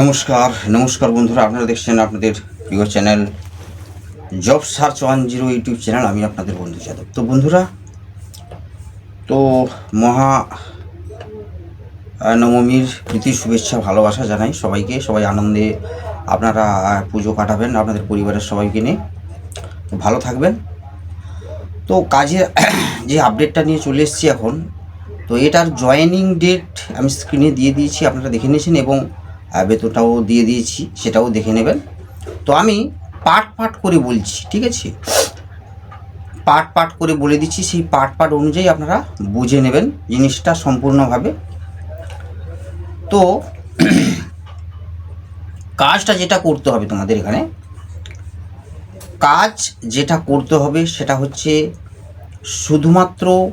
নমস্কার নমস্কার বন্ধুরা, আপনারা দেখছেন আপনাদের প্রিয় channel job search one zero YouTube channel আমি আপনাদের বন্ধু যাদব। তো বন্ধুরা, তো মহা নবমীর প্রীতি, শুভেচ্ছা, ভালোবাসা জানাই সবাইকে। সবাই আনন্দে আপনারা পুজো কাটাবেন, আপনাদের পরিবারের সবাইকে নিয়ে। ভালো থাকবেন। তো কাজের যে আপডেটটা নিয়ে চলে এসেছি এখন, তো এটার জয়েনিং ডেট আমি স্ক্রিনে দিয়ে দিয়েছি, আপনারা দেখে নিয়েছেন এবং বেতনটাও দিয়ে দিয়েছি, সেটাও দেখে নেবেন। তো আমি পার্ট পার্ট করে বলছি, ঠিক আছে? পার্ট পার্ট করে বলে দিচ্ছি, সেই পার্ট পার্ট অনুযায়ী আপনারা বুঝে নেবেন জিনিসটা সম্পূর্ণভাবে। তো কাজটা যেটা করতে হবে তোমাদের এখানে, কাজ যেটা করতে হবে সেটা হচ্ছে শুধুমাত্র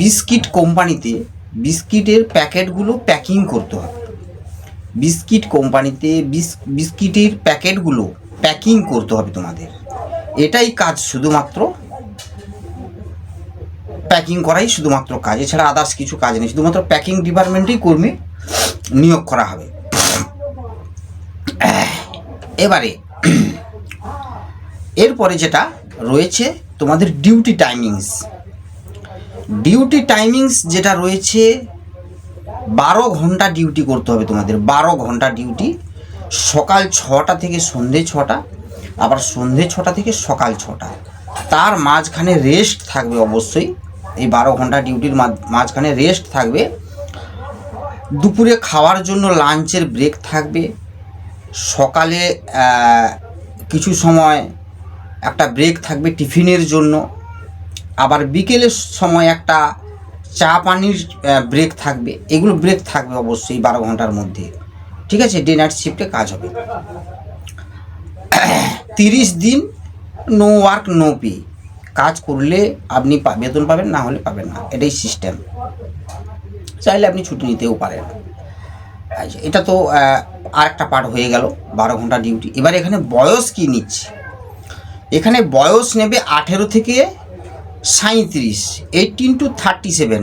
বিস্কিট কোম্পানিতে বিস্কিটের প্যাকেটগুলো প্যাকিং করতে হবে। বিস্কিট কোম্পানিতে বিস- বিস্কিটের প্যাকেটগুলো প্যাকিং করতে হবে তোমাদের। এটাই কাজ শুধুমাত্র। প্যাকিং করাই শুধুমাত্র কাজ। এছাড়া আদার্স কিছু কাজ নেই। শুধুমাত্র প্যাকিং ডিপার্টমেন্টেই কর্মী নিয়োগ করা হবে। এবারে, এরপরে যেটা রয়েছে তোমাদের ডিউটি টাইমিংস ডিউটি টাইমিংস যেটা রয়েছে বারো ঘণ্টা ডিউটি করতে হবে তোমাদের। বারো ঘণ্টা ডিউটি সকাল ছটা থেকে সন্ধে ছটা, আবার সন্ধে ছটা থেকে সকাল ছটা। তার মাঝখানে রেস্ট থাকবে অবশ্যই। এই বারো ঘণ্টা ডিউটির মাঝ- মাঝখানে রেস্ট থাকবে। দুপুরে খাওয়ার জন্য লাঞ্চের ব্রেক থাকবে। সকালে কিছু সময় একটা ব্রেক থাকবে টিফিনের জন্য। আবার বিকেলের সময় একটা চা পানির ব্রেক থাকবে। এগুলো ব্রেক থাকবে অবশ্যই বারো ঘণ্টার মধ্যে। ঠিক আছে? ডে নাইট শিফটে কাজ হবে। তিরিশ দিন নো ওয়ার্ক নো পে কাজ করলে আপনি বেতন পাবেন, না হলে পাবেন না। এটাই সিস্টেম চাইলে আপনি ছুটি নিতেও পারেন। আচ্ছা এটা তো আর একটা পার্ট হয়ে গেল, বারো ঘণ্টা ডিউটি এবার এখানে বয়স কি নিচ্ছে? এখানে বয়স নেবে আঠেরো থেকে সাঁত্রিশ এইটিন টু থার্টি সেভেন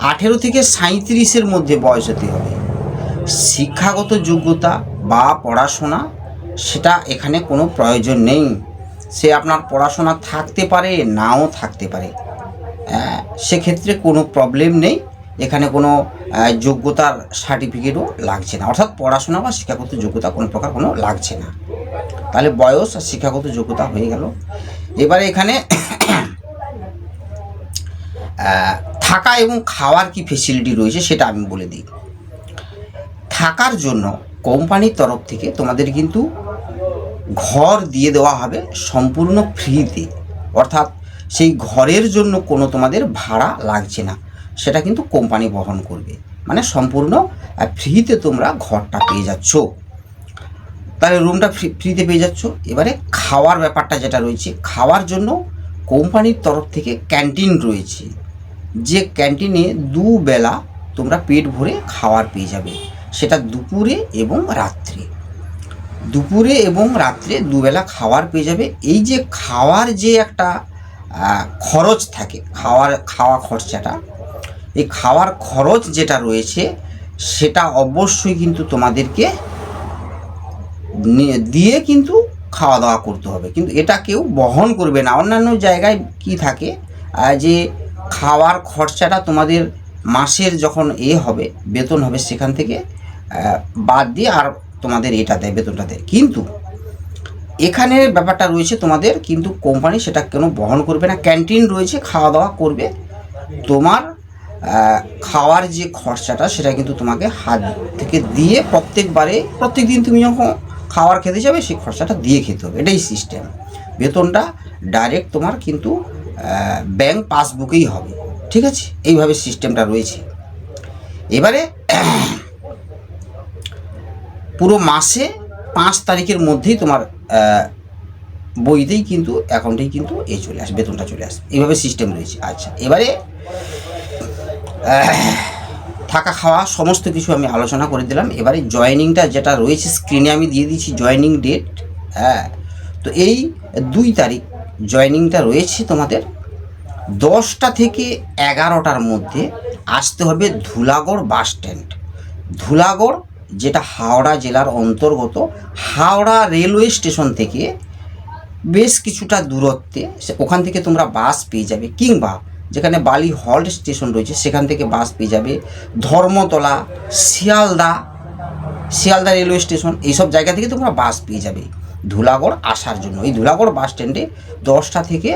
আঠেরো থেকে সাঁত্রিশের মধ্যে বয়স হতে হবে। শিক্ষাগত যোগ্যতা বা পড়াশোনা, সেটা এখানে কোনো প্রয়োজন নেই। সে আপনার পড়াশোনা থাকতে পারে, নাও থাকতে পারে। সেক্ষেত্রে কোনো প্রবলেম নেই। এখানে কোনো যোগ্যতার সার্টিফিকেটও লাগছে না। অর্থাৎ পড়াশোনা বা শিক্ষাগত যোগ্যতা কোনো প্রকার কোনো লাগছে না। তাহলে বয়স আর শিক্ষাগত যোগ্যতা হয়ে গেল। এবারে এখানে থাকা এবং খাওয়ার কি ফেসিলিটি রয়েছে সেটা আমি বলে দিই। থাকার জন্য কোম্পানির তরফ থেকে তোমাদের কিন্তু ঘর দিয়ে দেওয়া হবে সম্পূর্ণ ফ্রিতে অর্থাৎ সেই ঘরের জন্য কোনো তোমাদের ভাড়া লাগছে না, সেটা কিন্তু কোম্পানি বহন করবে। মানে সম্পূর্ণ ফ্রিতে তোমরা ঘরটা পেয়ে যাচ্ছ। তাহলে রুমটা ফ্রি ফ্রিতে পেয়ে যাচ্ছ। এবারে খাওয়ার ব্যাপারটা যেটা রয়েছে, খাওয়ার জন্য কোম্পানির তরফ থেকে ক্যান্টিন রয়েছে। যে ক্যান্টিনে দুবেলা তোমরা পেট ভরে খাওয়ার পেয়ে যাবে, সেটা দুপুরে এবং রাত্রে। দুপুরে এবং রাত্রে দুবেলা খাওয়ার পেয়ে যাবে। এই যে খাওয়ার যে একটা খরচ থাকে, খাওয়ার, খাওয়া খরচাটা, এই খাওয়ার খরচ যেটা রয়েছে, সেটা অবশ্যই কিন্তু তোমাদেরকে দিয়ে কিন্তু খাওয়া দাওয়া করতে হবে। কিন্তু এটা কেউ বহন করবে না। অন্যান্য জায়গায় কি থাকে যে খাওয়ার খরচাটা তোমাদের মাসের যখন এ হবে, বেতন হবে সেখান থেকে বাদ দিয়ে আর তোমাদের এটা দেয়, বেতনটা দেয়। কিন্তু এখানে ব্যাপারটা রয়েছে তোমাদের, কিন্তু কোম্পানি সেটা কেন বহন করবে না, ক্যান্টিন রয়েছে খাওয়া দাওয়া করবে। তোমার খাওয়ার যে খরচাটা সেটা কিন্তু তোমাকে হাত থেকে দিয়ে প্রত্যেকবারে প্রত্যেক দিন তুমি যখন খাওয়ার খেতে যাবে, সেই খরচাটা দিয়ে খেতে হবে। এটাই সিস্টেম বেতনটা ডাইরেক্ট তোমার কিন্তু ব্যাংক পাসবুকেই হবে, ঠিক আছে? এইভাবে সিস্টেমটা রয়েছে। এবারে, পুরো মাসে পাঁচ তারিখের মধ্যেই তোমার বইতেই কিন্তু অ্যাকাউন্টেই কিন্তু এ চলে আসে, বেতনটা চলে আসে। এইভাবে সিস্টেম রয়েছে। আচ্ছা এবারে থাকা খাওয়া সমস্ত কিছু আমি আলোচনা করে দিলাম। এবারে জয়েনিংটা যেটা রয়েছে স্ক্রিনে আমি দিয়ে দিয়েছি জয়েনিং ডেট হ্যাঁ? তো এই দুই তারিখ জয়েনিংটা রয়েছে তোমাদের। দশটা থেকে এগারোটার মধ্যে আসতে হবে ধুলাগড় বাস স্ট্যান্ড। ধুলাগড়, যেটা হাওড়া জেলার অন্তর্গত, হাওড়া রেলওয়ে স্টেশন থেকে বেশ কিছুটা দূরত্বে ওখান থেকে তোমরা বাস পেয়ে যাবে কিংবা যেখানে বালি হল্ট স্টেশন রয়েছে, সেখান থেকে বাস পেয়ে যাবে ধর্মতলা, শিয়ালদা শিয়ালদা রেলওয়ে স্টেশন, এইসব জায়গা থেকে তোমরা বাস পেয়ে যাবে। ধুলাগড় আসার জন্য। এই ধুলাগড় বাস স্ট্যান্ডে দশটা থেকে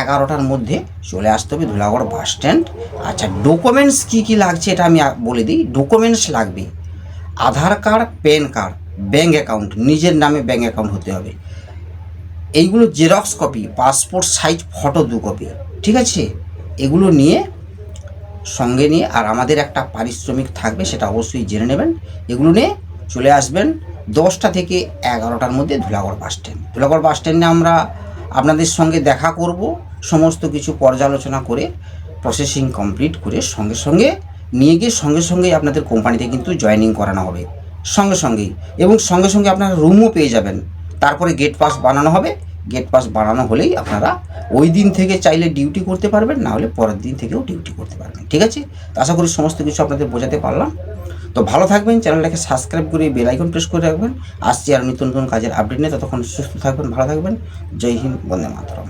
এগারোটার মধ্যে চলে আসতে হবে ধুলাগড় বাস স্ট্যান্ড। আচ্ছা ডকুমেন্টস কী কী লাগছে এটা আমি বলে দিই। ডকুমেন্টস লাগবে। Aadhaar card, PAN card bank account, নিজের নামে ব্যাঙ্ক অ্যাকাউন্ট হতে হবে। এইগুলো Xerox copy, passport size, photo দু কপি, ঠিক আছে? এগুলো নিয়ে, সঙ্গে নিয়ে, আর আমাদের একটা পারিশ্রমিক থাকবে, সেটা অবশ্যই জেনে নেবেন। এগুলো নিয়ে চলে আসবেন। দশটা থেকে এগারোটার মধ্যে Dhulagarh bus stand Dhulagarh bus স্ট্যান্ডে আমরা আপনাদের সঙ্গে দেখা করব, সমস্ত কিছু পর্যালোচনা করে প্রসেসিং কমপ্লিট করে সঙ্গে সঙ্গে নিয়ে গিয়ে সঙ্গে সঙ্গেই আপনাদের কোম্পানিতে কিন্তু জয়েনিং করানো হবে। সঙ্গে সঙ্গেই। এবং সঙ্গে সঙ্গে আপনারা রুমও পেয়ে যাবেন। তারপরে গেট পাস বানানো হবে। গেট পাস বানানো হলেই আপনারা ওই দিন থেকে চাইলে ডিউটি করতে পারবেন, না হলে পরের দিন থেকেও ডিউটি করতে পারবেন। ঠিক আছে? আশা করি সমস্ত কিছু আপনাদের বোঝাতে পারলাম। তো ভালো থাকবেন, চ্যানেলটাকে সাবস্ক্রাইব করে বেল আইকন প্রেস করে রাখবেন। আসছি আর নতুন নতুন কাজের আপডেট নিয়ে, ততক্ষণ সুস্থ থাকবেন, ভালো থাকবেন। জয় হিন্দ, বন্দে মাতরম।